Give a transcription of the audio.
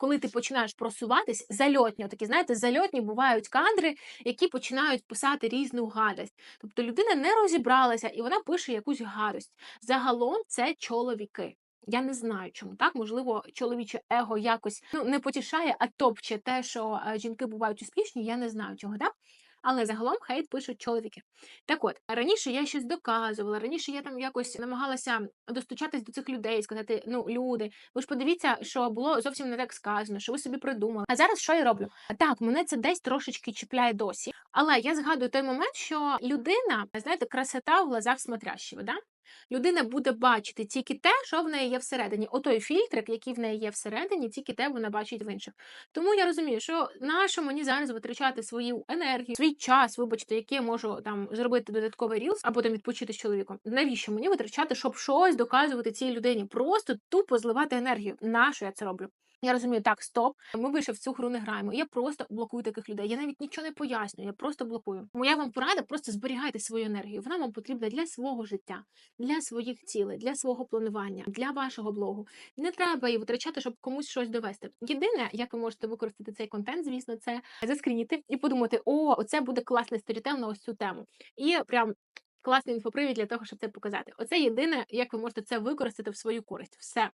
коли ти починаєш просуватись, зальотні, такі, знаєте, зальотні бувають кадри, які починають писати різну гадость. Тобто людина не розібралася і вона пише якусь гадость. Загалом це чоловіки. Я не знаю, чому так. Можливо, чоловіче его якось ну не потішає, а топче те, що е, жінки бувають успішні. Я не знаю чого, так? Але загалом хейт пишуть чоловіки. Так от, раніше я щось доказувала, раніше я там якось намагалася достучатись до цих людей, сказати: ну, люди, ви ж подивіться, що було зовсім не так сказано, що ви собі придумали. А зараз що я роблю? Так, мене це десь трошечки чіпляє досі. Але я згадую той момент, що людина, знаєте, красота в глазах смотрящого, да? Людина буде бачити тільки те, що в неї є всередині. Отой фільтрик, який в неї є всередині, тільки те вона бачить в інших. Тому я розумію, що нащо мені зараз витрачати свою енергію, свій час, вибачте, який я можу там зробити додатковий рілс, а потім відпочити з чоловіком. Навіщо мені витрачати, щоб щось доказувати цій людині? Просто тупо зливати енергію. Нащо я це роблю? Я розумію, так, стоп. Ми більше в цю гру не граємо. Я просто блокую таких людей. Я навіть нічого не пояснюю, я просто блокую. Моя вам порада, просто зберігайте свою енергію. Вона вам потрібна для свого життя, для своїх цілей, для свого планування, для вашого блогу. Не треба її витрачати, щоб комусь щось довести. Єдине, як ви можете використати цей контент, звісно, це заскрініти і подумати: о, оце буде класний сторітел на ось цю тему. І прям. Класний інфопривід для того, щоб це показати. Оце єдине, як ви можете це використати в свою користь. Все.